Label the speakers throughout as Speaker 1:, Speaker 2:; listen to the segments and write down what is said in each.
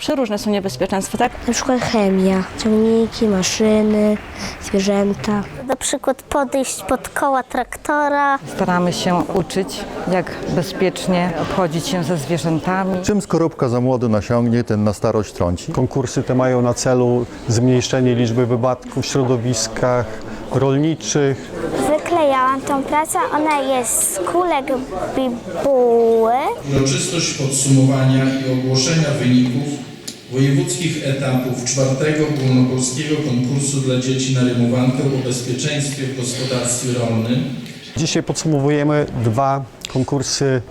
Speaker 1: Przeróżne są niebezpieczeństwa, tak?
Speaker 2: Na przykład chemia, ciągniki, maszyny, zwierzęta.
Speaker 3: Na przykład podejść pod koła traktora.
Speaker 4: Staramy się uczyć, jak bezpiecznie obchodzić się ze zwierzętami.
Speaker 5: Czym skorupka za młody nasiągnie, ten na starość trąci.
Speaker 6: Konkursy te mają na celu zmniejszenie liczby wypadków w środowiskach rolniczych,
Speaker 3: Wyklejałam tą pracę, ona jest z kulek bibuły.
Speaker 7: Uroczystość podsumowania i ogłoszenia wyników wojewódzkich etapów czwartego ogólnopolskiego konkursu dla dzieci na rymowankę o bezpieczeństwie w gospodarstwie rolnym.
Speaker 6: Dzisiaj podsumowujemy dwa konkursy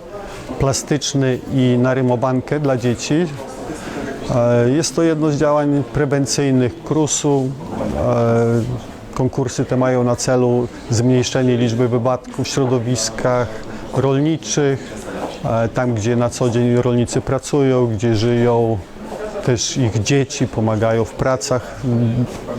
Speaker 6: plastyczny i na rymowankę dla dzieci. E, Jest to jedno z działań prewencyjnych KRUS-u. E, Konkursy te mają na celu zmniejszenie liczby wypadków w środowiskach rolniczych, e, tam gdzie na co dzień rolnicy pracują, gdzie żyją też ich dzieci, pomagają w pracach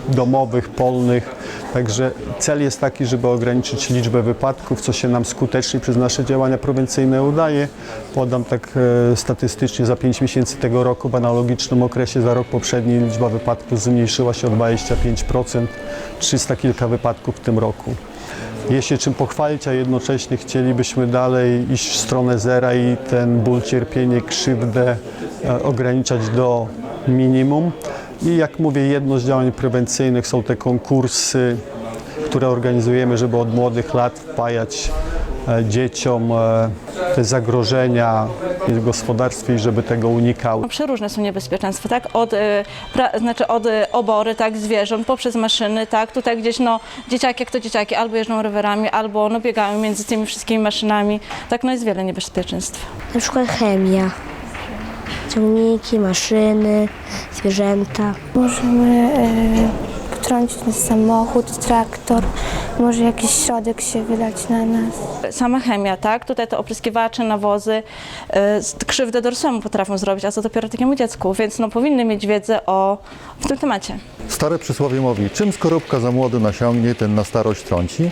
Speaker 6: domowych, polnych. Także cel jest taki, żeby ograniczyć liczbę wypadków, co się nam skutecznie przez nasze działania prewencyjne udaje. Podam tak e, statystycznie za 5 miesięcy tego roku, w analogicznym okresie za rok poprzedni liczba wypadków zmniejszyła się o 25%, 300 kilka wypadków w tym roku. Jest się czym pochwalić, a jednocześnie chcielibyśmy dalej iść w stronę zera i ten ból, cierpienie, krzywdę e, ograniczać do minimum. I jak mówię, jedno z działań prewencyjnych są te konkursy, które organizujemy, żeby od młodych lat wpajać dzieciom e, te zagrożenia w gospodarstwie i żeby tego unikały.
Speaker 1: No, Przeróżne są niebezpieczeństwa, tak? Od, y, pra, znaczy od obory, tak, zwierząt, poprzez maszyny, tak? Tutaj gdzieś, no, dzieciaki, jak to dzieciaki, albo jeżdżą rowerami, albo, no, biegają między tymi wszystkimi maszynami. Tak, no, jest wiele niebezpieczeństw.
Speaker 2: Na przykład chemia, ciągniki, maszyny, zwierzęta.
Speaker 8: Możemy potrącić nasz samochód, traktor, może jakiś środek się wylać na nas.
Speaker 1: Sama chemia, tak? Tutaj te opryskiwacze, nawozy, y, krzywdę dorosłemu potrafią zrobić, a co dopiero takiemu dziecku, więc, no, powinny mieć wiedzę o, w tym temacie.
Speaker 5: Stare przysłowie mówi, czym skorupka za młody nasiągnie, ten na starość trąci.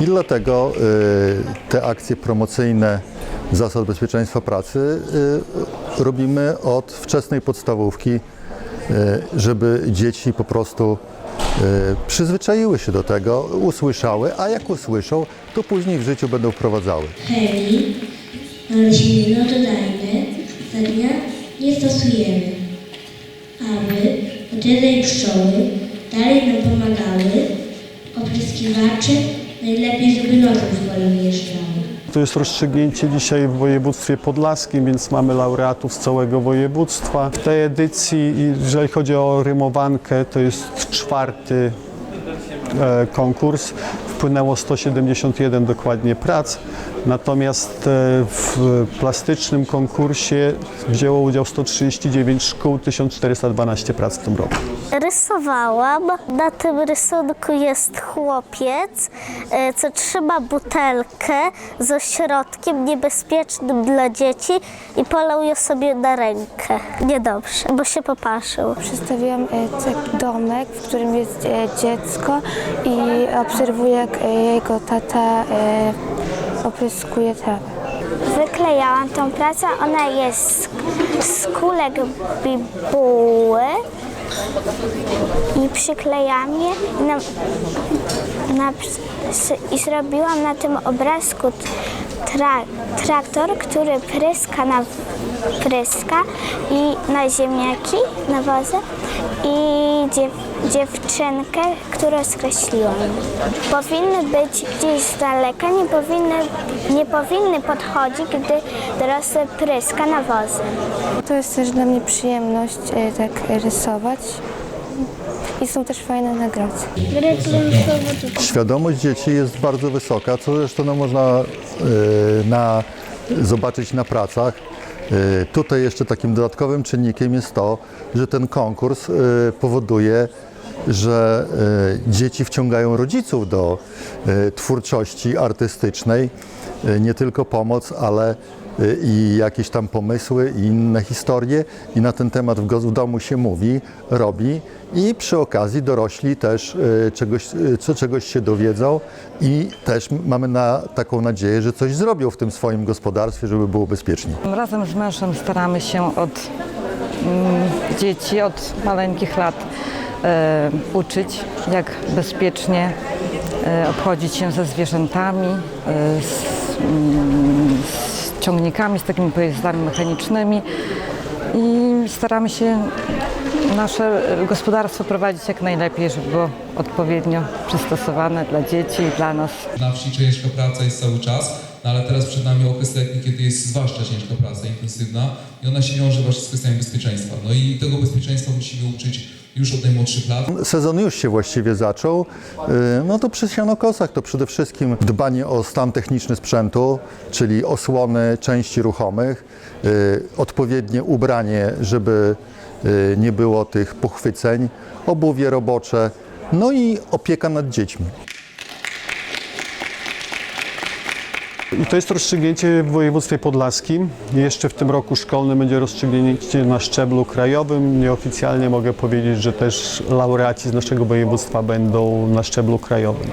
Speaker 5: I dlatego y, te akcje promocyjne zasad bezpieczeństwa pracy y, robimy od wczesnej podstawówki, y, żeby dzieci po prostu przyzwyczaiły się do tego, usłyszały, a jak usłyszą, to później w życiu będą wprowadzały.
Speaker 9: chemii, roślinododajne zadania nie stosujemy, aby motyle i pszczoły dalej nam pomagały, opryskiwacze najlepiej, żeby nożem swoim jeżdżały.
Speaker 6: To jest rozstrzygnięcie dzisiaj w województwie podlaskim, więc mamy laureatów z całego województwa. W tej edycji, jeżeli chodzi o rymowankę, to jest czwarty konkurs. Wpłynęło 171 dokładnie prac, natomiast e, w plastycznym konkursie wzięło udział 139 szkół, 1412 prac w tym roku.
Speaker 3: Rysowałam. Na tym rysunku jest chłopiec, e, co trzyma butelkę z ośrodkiem niebezpiecznym dla dzieci i polał ją sobie na rękę. Niedobrze, bo się popaszył.
Speaker 8: Przedstawiłam e, taki domek, w którym jest e, dziecko i obserwuję, jak jego tata e, opryskuje trawę.
Speaker 3: Wyklejałam tą pracę, ona jest z kulek bibuły i przyklejam je na, na, i zrobiłam na tym obrazku tra, traktor, który pryska na pryska i na ziemniaki, nawozy i dziew, dziewczynkę, którą skreśliłam. Powinny być gdzieś z daleka, nie powinny, nie powinny podchodzić, gdy dorosły pryska nawozy.
Speaker 8: To jest też dla mnie przyjemność e, tak rysować i są też fajne nagrody.
Speaker 5: Świadomość dzieci jest bardzo wysoka, co zresztą no, można y, na, zobaczyć na pracach. Y, Tutaj jeszcze takim dodatkowym czynnikiem jest to, że ten konkurs y, powoduje, że y, dzieci wciągają rodziców do y, twórczości artystycznej. Y, Nie tylko pomoc, ale i jakieś tam pomysły i inne historie i na ten temat w, domu się mówi, robi i przy okazji dorośli też czegoś, czegoś się dowiedzą i też mamy na, taką nadzieję, że coś zrobią w tym swoim gospodarstwie, żeby było bezpiecznie.
Speaker 4: Razem z mężem staramy się od mm, dzieci od maleńkich lat e, uczyć, jak bezpiecznie e, obchodzić się ze zwierzętami, e, z, mm, z ciągnikami, z takimi pojazdami mechanicznymi i staramy się nasze gospodarstwo prowadzić jak najlepiej, żeby było odpowiednio przystosowane dla dzieci i dla nas.
Speaker 10: Na wsi ciężka praca jest cały czas, no ale teraz przed nami okres letni, kiedy jest zwłaszcza ciężka praca, intensywna i ona się wiąże właśnie z kwestiami bezpieczeństwa. No i tego bezpieczeństwa musimy uczyć już od najmłodszych lat.
Speaker 5: Sezon już się właściwie zaczął. Yy, No to przy sianokosach to przede wszystkim dbanie o stan techniczny sprzętu, czyli osłony części ruchomych, yy, odpowiednie ubranie, żeby yy, nie było tych pochwyceń, obuwie robocze, no i opieka nad dziećmi.
Speaker 6: I to jest rozstrzygnięcie w województwie podlaskim. Jeszcze w tym roku szkolnym będzie rozstrzygnięcie na szczeblu krajowym. Nieoficjalnie mogę powiedzieć, że też laureaci z naszego województwa będą na szczeblu krajowym.